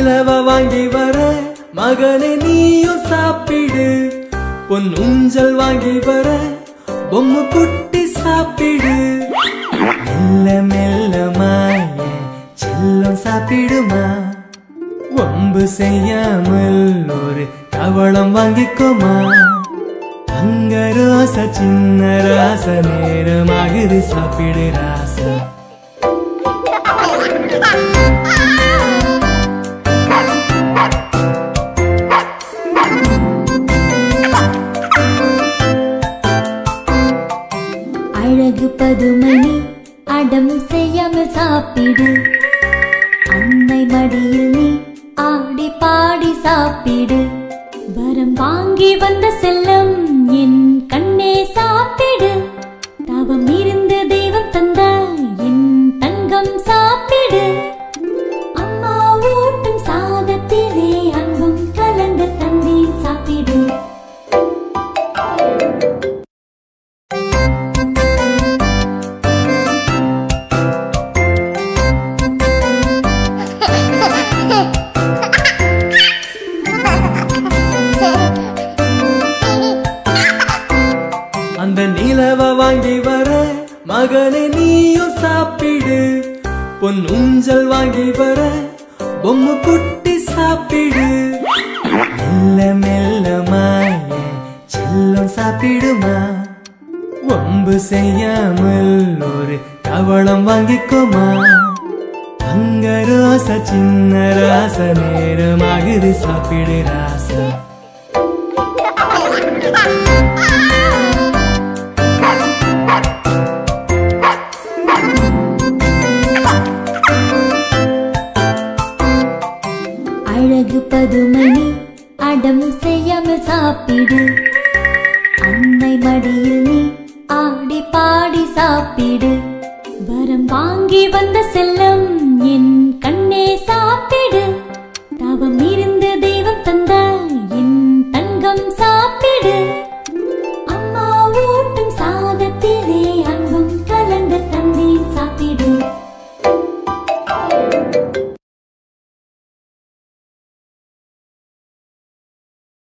நிலவ வாங்கி வர மகனே நீயும் சாப்பிடு. பொன் ஊஞ்சல் வாங்கி வர பொம்மை குட்டி சாப்பிடு. மெல்ல மெல்லமாய செல்லம் சாப்பிடுமா? வம்பு செய்யாமல் ஒரு கவளம் வாங்கிக்கோமா? தங்க ரோசா சின்ன ராச நேரமாகுது சாப்பிடு ராசா. பாடம் செய்யாமல் சாப்பிடு. அன்னை மடியில் நீ ஆடி பாடி சாப்பிடு. வரம் வாங்கி வந்த செல்லம் என் கண்ணே சாப்பிடு. தவம் இருந்து தெய்வம் தந்த என் தங்கம் மகனே நீயும் சாப்பிடு. பொன் ஊஞ்சல் வாங்கி வர பொம்மை குட்டி சாப்பிடு. மெல்ல மெல்ல மாய செல்லம் சாப்பிடுமா? வம்பு செய்யாமல் ஒரு கவளம் வாங்கிக்கோமா? தங்க ரோசா சின்ன ராச நேரமாகுது சாப்பிடு ராசா. மணி அடம் செய்யாமல் சாப்பிடு. அன்னை மடியில் நீ ஆடி பாடி சாப்பிடு. வரம் வாங்கி வந்த செல்லம்